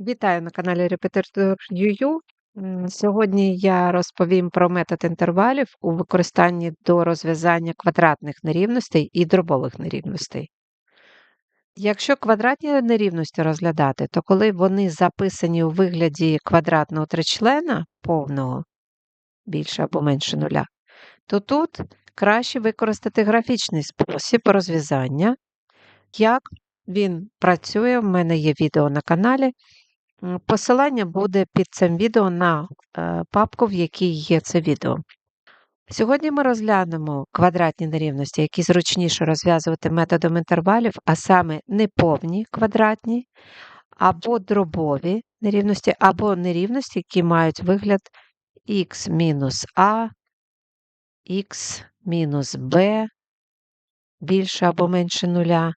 Вітаю на каналі Repetitor.uu. Сьогодні я розповім про метод інтервалів у використанні до розв'язання квадратних нерівностей і дробових нерівностей. Якщо квадратні нерівності розглядати, то коли вони записані у вигляді квадратного тричлена повного більше або менше нуля, то тут краще використати графічний спосіб розв'язання. Як він працює, в мене є відео на каналі. Посилання буде під цим відео на е, папку, в якій є це відео. Сьогодні ми розглянемо квадратні нерівності, які зручніше розв'язувати методом інтервалів, а саме неповні квадратні, або дробові нерівності, або нерівності, які мають вигляд х мінус а, х мінус b більше або менше нуля,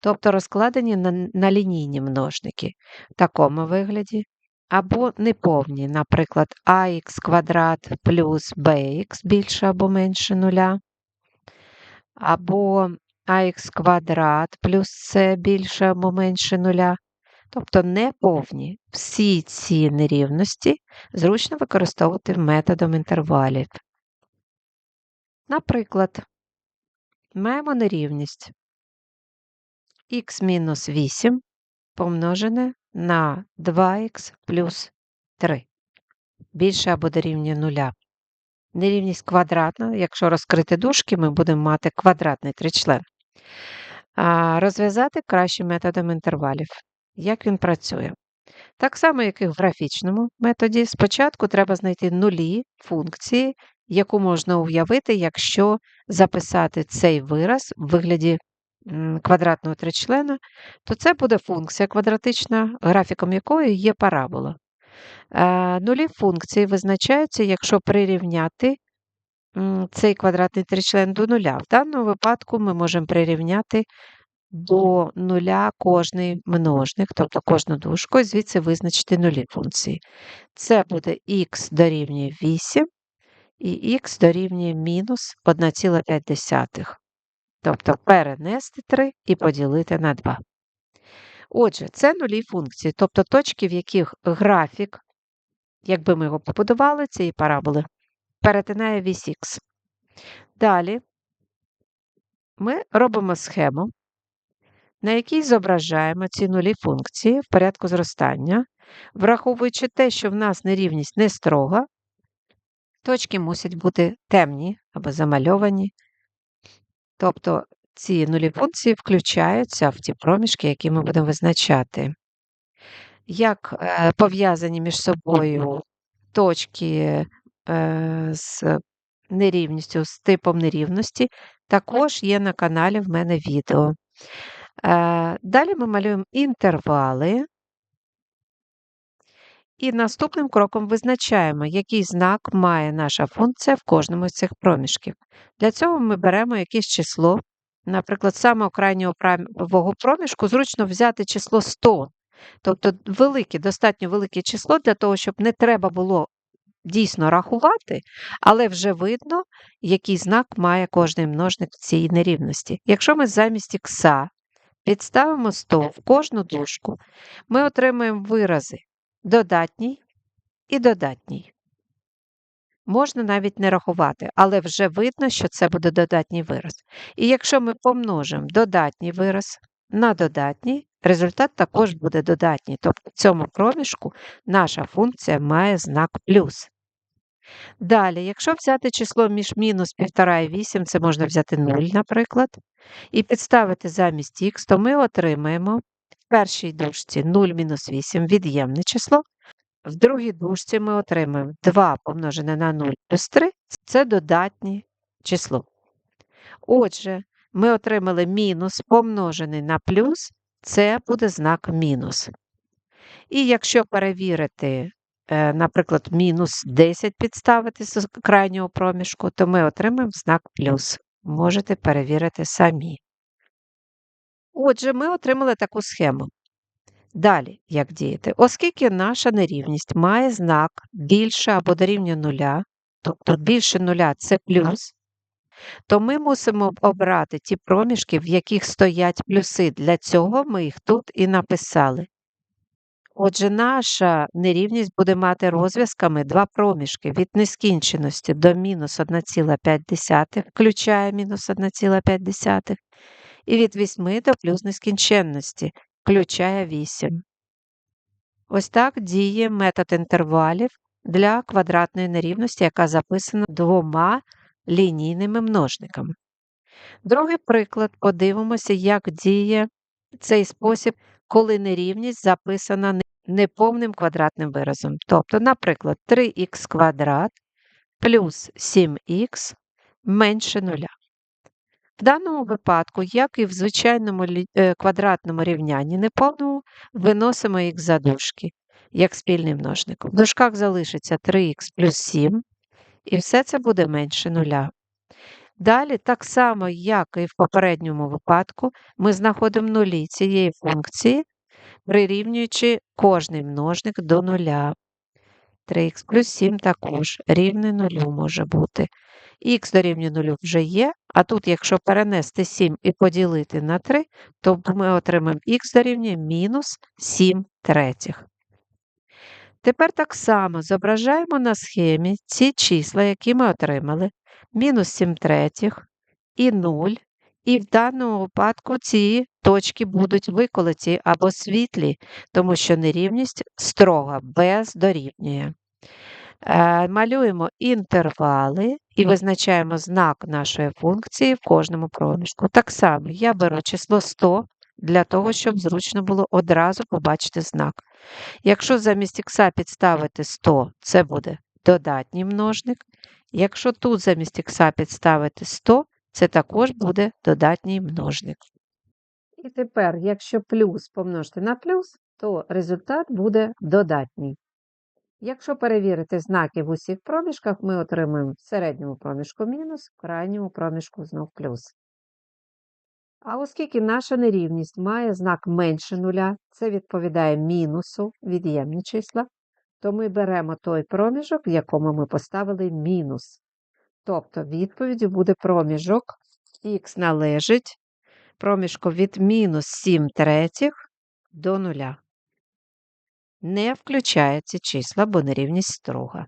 тобто розкладені на, на лінійні множники в такому вигляді, або неповні, наприклад, ax квадрат плюс bx більше або менше нуля, або ax квадрат плюс c більше або менше нуля. Тобто неповні. Всі ці нерівності зручно використовувати методом інтервалів. Наприклад, маємо нерівність х мінус 8 помножене на 2х плюс 3 більше або дорівнює 0. Нерівність квадратна, якщо розкрити дужки, ми будемо мати квадратний тричлен. Розв'язати краще методом інтервалів. Як він працює? Так само, як і в графічному методі, спочатку треба знайти нулі функції, яку можна уявити, якщо записати цей вираз в вигляді квадратного тричлена, то це буде функція квадратична, графіком якої є парабола. Е, Нулі функції визначаються, якщо прирівняти цей квадратний тричлен до нуля. В даному випадку ми можемо прирівняти до нуля кожний множник, тобто кожну дужку, і звідси визначити нулі функції. Це буде х дорівнює 8 і х дорівнює мінус 1,5. Тобто перенести 3 і поділити на 2. Отже, це нулі функції, тобто точки, в яких графік, якби ми його побудували, цієї параболи, перетинає вісь х. Далі ми робимо схему, на якій зображаємо ці нулі функції в порядку зростання, враховуючи те, що в нас нерівність не строга, точки мусять бути темні або замальовані. Тобто ці нулі функції включаються в ті проміжки, які ми будемо визначати. Як е, пов'язані між собою точки е, з нерівністю, з типом нерівності, також є на каналі в мене відео. Е, Далі ми малюємо інтервали. І наступним кроком визначаємо, який знак має наша функція в кожному з цих проміжків. Для цього ми беремо якесь число, наприклад, з самого крайнього проміжку зручно взяти число 100, тобто велике, достатньо велике число для того, щоб не треба було дійсно рахувати, але вже видно, який знак має кожний множник цій нерівності. Якщо ми замість ікса підставимо 100 в кожну дужку, ми отримаємо вирази додатній і додатній. Можна навіть не рахувати, але вже видно, що це буде додатній вираз. І якщо ми помножимо додатній вираз на додатній, результат також буде додатній. Тобто в цьому проміжку наша функція має знак плюс. Далі, якщо взяти число між мінус 1,5 і 8, це можна взяти 0, наприклад, і підставити замість х, то ми отримаємо в першій дужці 0 мінус 8 від'ємне число. В другій дужці ми отримаємо 2 помножене на 0 плюс 3 це додатнє число. Отже, ми отримали мінус помножений на плюс, це буде знак мінус. І якщо перевірити, е, наприклад, мінус 10 підставити з крайнього проміжку, то ми отримаємо знак плюс. Можете перевірити самі. Отже, ми отримали таку схему. Далі, як діяти? Оскільки наша нерівність має знак більше або дорівнює нуля, тобто більше нуля це плюс, то ми мусимо обрати ті проміжки, в яких стоять плюси. Для цього ми їх тут і написали. Отже, наша нерівність буде мати розв'язками два проміжки від нескінченості до мінус 1,5, включає мінус 1,5, і від 8 до плюс нескінченності, включає 8. Ось так діє метод інтервалів для квадратної нерівності, яка записана двома лінійними множниками. Другий приклад подивимося, як діє цей спосіб, коли нерівність записана неповним квадратним виразом. Тобто, наприклад, 3х квадрат плюс 7х менше нуля. В даному випадку, як і в звичайному е, квадратному рівнянні неповному, виносимо їх за дужки, як спільний множник. В дужках залишиться 3х плюс 7, і все це буде менше нуля. Далі, так само, як і в попередньому випадку, ми знаходимо нулі цієї функції, прирівнюючи кожний множник до нуля. 3х плюс 7 також рівне нулю може бути. Х дорівнює нулю вже є, а тут, якщо перенести 7 і поділити на 3, то ми отримаємо х дорівнює мінус 7 третіх. Тепер так само зображаємо на схемі ці числа, які ми отримали, мінус 7 третіх і 0. І в даному випадку ці точки будуть виколоті або світлі, тому що нерівність строга без дорівнює. Е, малюємо інтервали і визначаємо знак нашої функції в кожному проміжку. Так само я беру число 100 для того, щоб зручно було одразу побачити знак. Якщо замість х підставити 100, це буде додатній множник. Якщо тут замість х підставити 100, це також буде додатній множник. І тепер, якщо плюс помножити на плюс, то результат буде додатній. Якщо перевірити знаки в усіх проміжках, ми отримаємо в середньому проміжку мінус, в крайньому проміжку знов плюс. А оскільки наша нерівність має знак менше нуля, це відповідає мінусу від'ємні числа, то ми беремо той проміжок, в якому ми поставили мінус. Тобто відповіддю буде проміжок х належить проміжку від мінус 7 третіх до нуля. Не включає ці числа, бо нерівність строга.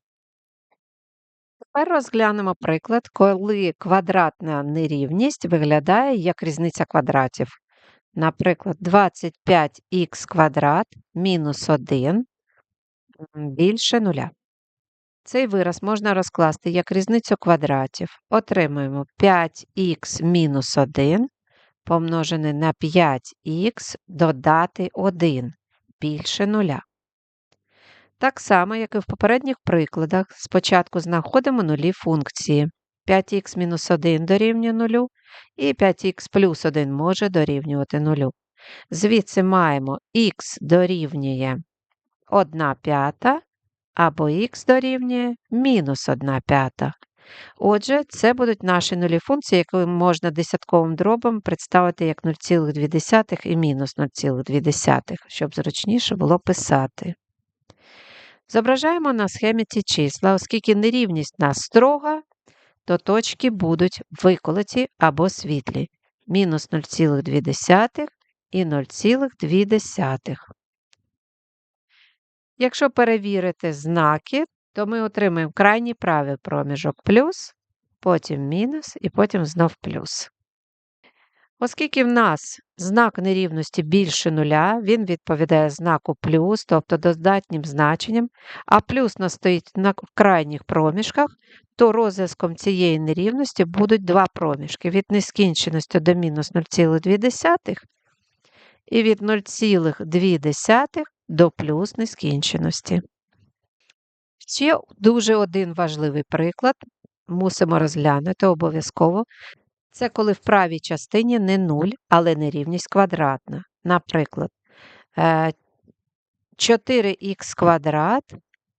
Тепер розглянемо приклад, коли квадратна нерівність виглядає як різниця квадратів. Наприклад, 25х квадрат мінус 1 більше нуля. Цей вираз можна розкласти як різницю квадратів. Отримуємо 5х мінус 1 помножене на 5х додати 1 більше нуля. Так само, як і в попередніх прикладах, спочатку знаходимо нулі функції. 5х-1 дорівнює 0 і 5х плюс 1 може дорівнювати 0. Звідси маємо х дорівнює 1 п'ята або х дорівнює мінус 1 п'ята. Отже, це будуть наші нулі функції, які можна десятковим дробом представити як 0,2 і мінус 0,2, щоб зручніше було писати. Зображаємо на схемі ці числа, оскільки нерівність нас строга, то точки будуть виколоті або світлі. Мінус 0,2 і 0,2. Якщо перевірити знаки, то ми отримаємо крайній правий проміжок плюс, потім мінус і потім знов плюс. Оскільки в нас знак нерівності більше нуля, він відповідає знаку плюс, тобто додатнім значенням, а плюс нас стоїть на крайніх проміжках, то розв'язком цієї нерівності будуть два проміжки від нескінченості до мінус 0,2 і від 0,2 до плюс нескінченості. Ще дуже один важливий приклад мусимо розглянути обов'язково це коли в правій частині не 0, але нерівність квадратна. Наприклад, 4х е, квадрат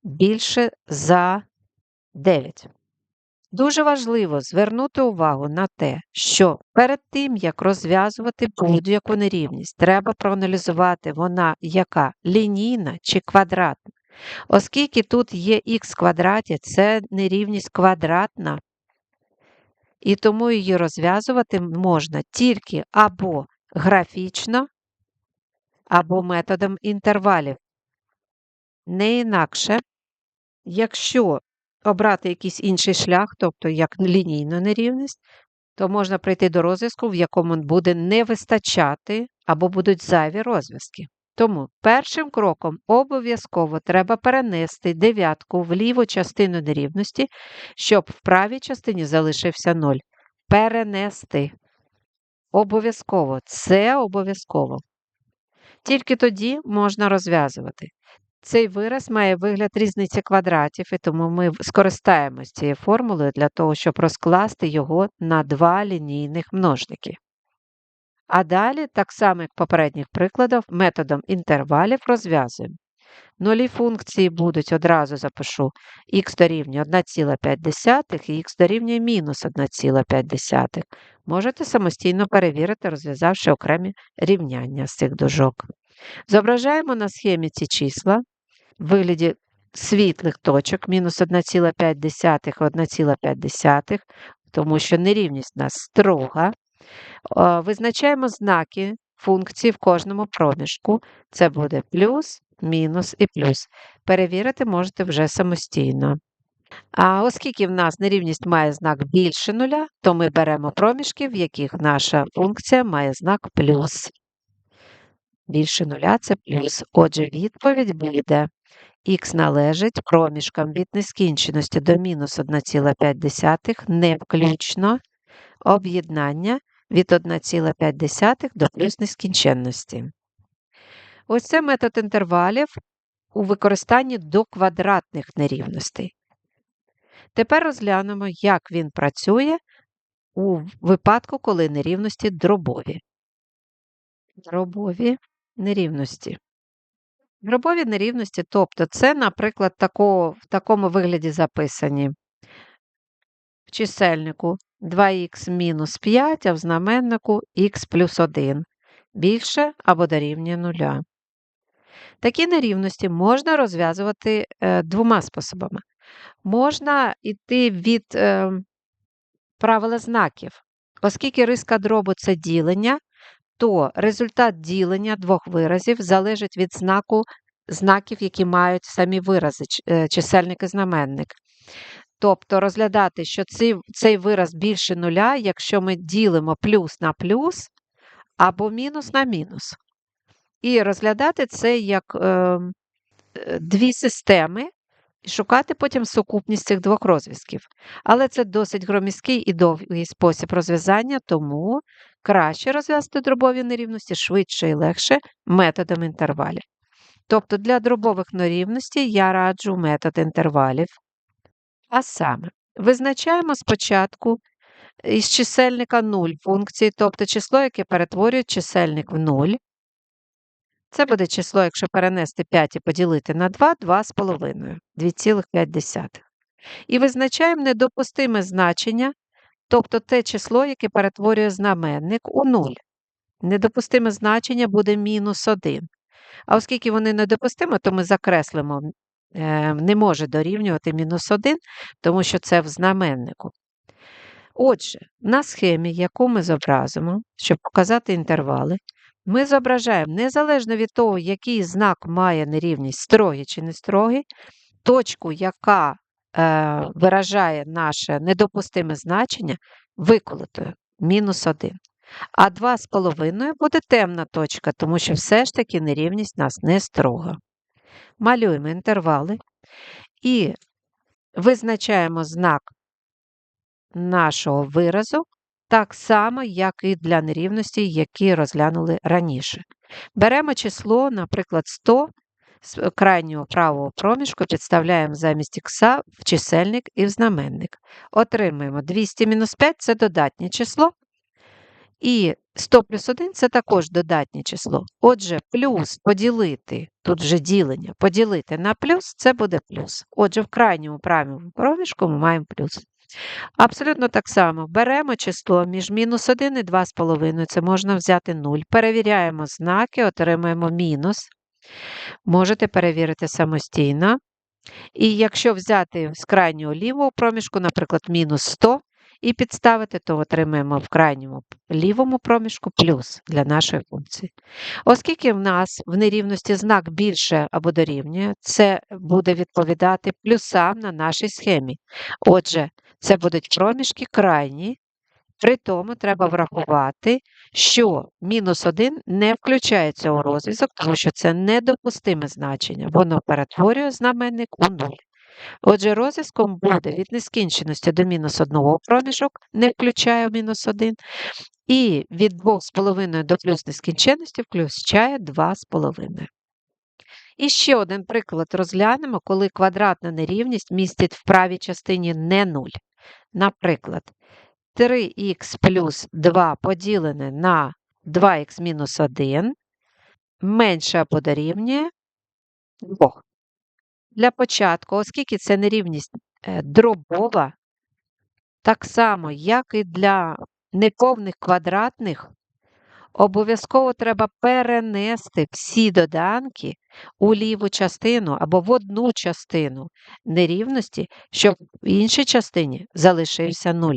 більше за 9. Дуже важливо звернути увагу на те, що перед тим, як розв'язувати будь-яку нерівність, треба проаналізувати, вона яка лінійна чи квадратна. Оскільки тут є х квадраті, це нерівність квадратна, і тому її розв'язувати можна тільки або графічно, або методом інтервалів. Не інакше, якщо обрати якийсь інший шлях, тобто як лінійну нерівність, то можна прийти до розв'язку, в якому буде не вистачати або будуть зайві розв'язки. Тому першим кроком обов'язково треба перенести дев'ятку в ліву частину нерівності, щоб в правій частині залишився 0. Перенести. Обов'язково. Це обов'язково. Тільки тоді можна розв'язувати. Цей вираз має вигляд різниці квадратів, і тому ми скористаємось цією формулою для того, щоб розкласти його на два лінійних множники. А далі, так само як в попередніх прикладах, методом інтервалів розв'язуємо. Нулі функції будуть одразу запишу х дорівнює 1,5 і х дорівнює мінус 1,5. Можете самостійно перевірити, розв'язавши окремі рівняння з цих дужок. Зображаємо на схемі ці числа в вигляді світлих точок мінус 1,5, 1,5, тому що нерівність у нас строга. Визначаємо знаки функції в кожному проміжку. Це буде плюс, мінус і плюс. Перевірити можете вже самостійно. А оскільки в нас нерівність має знак більше нуля, то ми беремо проміжки, в яких наша функція має знак плюс. Більше нуля це плюс. Отже, відповідь буде х належить проміжкам від нескінченості до мінус 1,5 не включно об'єднання від 1,5 до плюс нескінченності. Ось це метод інтервалів у використанні до квадратних нерівностей. Тепер розглянемо, як він працює у випадку, коли нерівності дробові. Дробові нерівності. Дробові нерівності, тобто це, наприклад, тако, в такому вигляді записані в чисельнику 2х мінус 5, а в знаменнику х плюс 1 більше або дорівнює 0. Такі нерівності можна розв'язувати е, двома способами. Можна йти від е, правила знаків, оскільки риска дробу це ділення, то результат ділення двох виразів залежить від знаку знаків, які мають самі вирази, е, чисельник і знаменник. Тобто розглядати, що цей, цей вираз більше нуля, якщо ми ділимо плюс на плюс або мінус на мінус. І розглядати це як ем, е, дві системи, і шукати потім сукупність цих двох розв'язків. Але це досить громісткий і довгий спосіб розв'язання, тому краще розв'язати дробові нерівності швидше і легше методом інтервалів. Тобто для дробових нерівностей я раджу метод інтервалів. А саме, визначаємо спочатку із чисельника 0 функції, тобто число, яке перетворює чисельник в 0. Це буде число, якщо перенести 5 і поділити на 2, 2,5, 2,5. І визначаємо недопустиме значення, тобто те число, яке перетворює знаменник у 0. Недопустиме значення буде мінус 1. А оскільки вони недопустимо, то ми закреслимо, е, не може дорівнювати мінус 1, тому що це в знаменнику. Отже, на схемі, яку ми зобразимо, щоб показати інтервали, ми зображаємо незалежно від того, який знак має нерівність строгий чи не строгий, точку, яка е, виражає наше недопустиме значення, виколотою мінус 1. А 2,5 буде темна точка, тому що все ж таки нерівність нас не строга. Малюємо інтервали і визначаємо знак нашого виразу так само, як і для нерівності, які розглянули раніше. Беремо число, наприклад, 100 з крайнього правого проміжку, підставляємо замість х в чисельник і в знаменник. Отримуємо 200-5 це додатнє число. І 100 плюс 1 це також додатнє число. Отже, плюс поділити, тут вже ділення, поділити на плюс це буде плюс. Отже, в крайньому правому проміжку ми маємо плюс. Абсолютно так само беремо число між мінус 1 і 2,5, це можна взяти 0. Перевіряємо знаки, отримуємо мінус. Можете перевірити самостійно. І якщо взяти з крайнього лівого проміжку, наприклад, мінус 100, і підставити, то отримаємо в крайньому лівому проміжку плюс для нашої функції. Оскільки в нас в нерівності знак більше або дорівнює, це буде відповідати плюсам на нашій схемі. Отже, це будуть проміжки крайні, при тому треба врахувати, що мінус 1 не включається у розв'язок, тому що це недопустиме значення. Воно перетворює знаменник у 0. Отже, розв'язком буде від нескінченості до мінус 1 проміжок, не включає мінус 1, і від 2,5 до плюс нескінченності включає 2,5. І ще один приклад розглянемо, коли квадратна нерівність містить в правій частині не 0. Наприклад, 3х плюс 2 поділене на 2х мінус 1 менше або дорівнює 2. Для початку, оскільки це нерівність е, дробова, так само, як і для неповних квадратних, обов'язково треба перенести всі доданки у ліву частину або в одну частину нерівності, щоб в іншій частині залишився 0.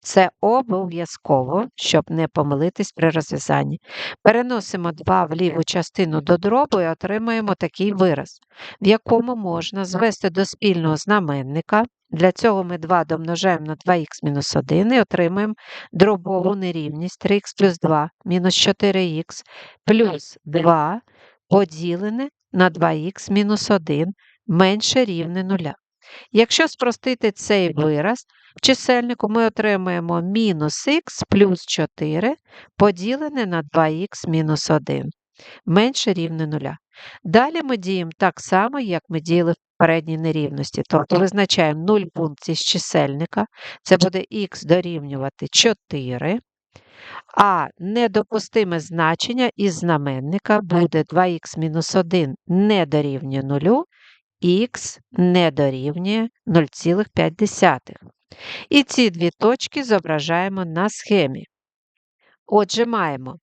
Це обов'язково, щоб не помилитись при розв'язанні. Переносимо 2 в ліву частину до дробу і отримаємо такий вираз, в якому можна звести до спільного знаменника. Для цього ми 2 домножаємо на 2х-1 і отримаємо дробову нерівність 3х плюс 2 мінус 4х плюс 2 поділене на 2х мінус 1 менше рівне 0. Якщо спростити цей вираз, в чисельнику ми отримаємо мінус х плюс 4 поділене на 2х мінус 1 менше рівне 0. Далі ми діємо так само, як ми діяли в передній нерівності. Тобто визначаємо 0 функцій з чисельника, це буде х дорівнювати 4. А недопустиме значення із знаменника буде 2х мінус 1 не дорівнює 0, х не дорівнює 0,5. І ці дві точки зображаємо на схемі. Отже, маємо,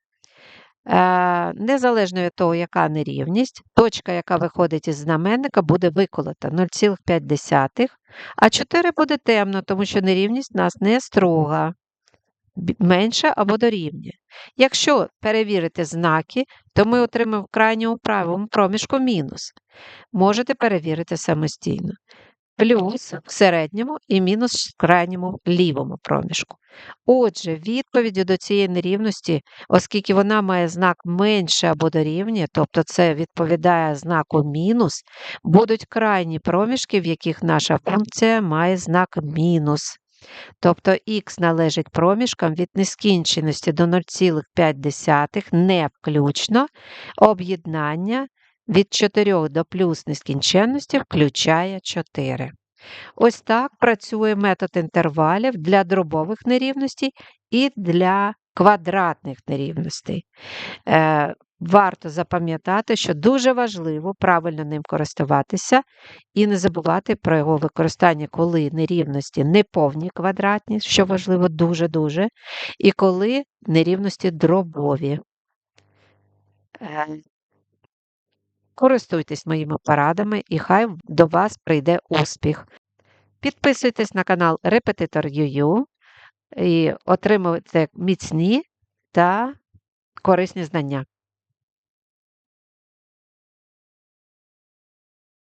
е, незалежно від того, яка нерівність, точка, яка виходить із знаменника, буде виколота 0,5, а 4 буде темно, тому що нерівність у нас не строга, менша або дорівнює. Якщо перевірити знаки, то ми отримаємо в крайньому правому проміжку мінус. Можете перевірити самостійно плюс в середньому і мінус в крайньому лівому проміжку. Отже, відповіддю до цієї нерівності, оскільки вона має знак менше або дорівнює, тобто це відповідає знаку мінус, будуть крайні проміжки, в яких наша функція має знак мінус. Тобто х належить проміжкам від нескінченості до 0,5 не включно об'єднання від 4 до плюс нескінченності включає 4. Ось так працює метод інтервалів для дробових нерівностей і для квадратних нерівностей. Варто запам'ятати, що дуже важливо правильно ним користуватися і не забувати про його використання, коли нерівності не повні квадратні, що важливо дуже-дуже, і коли нерівності дробові. Е, Користуйтесь моїми порадами і хай до вас прийде успіх. Підписуйтесь на канал Репетитор Юю і отримуйте міцні та корисні знання.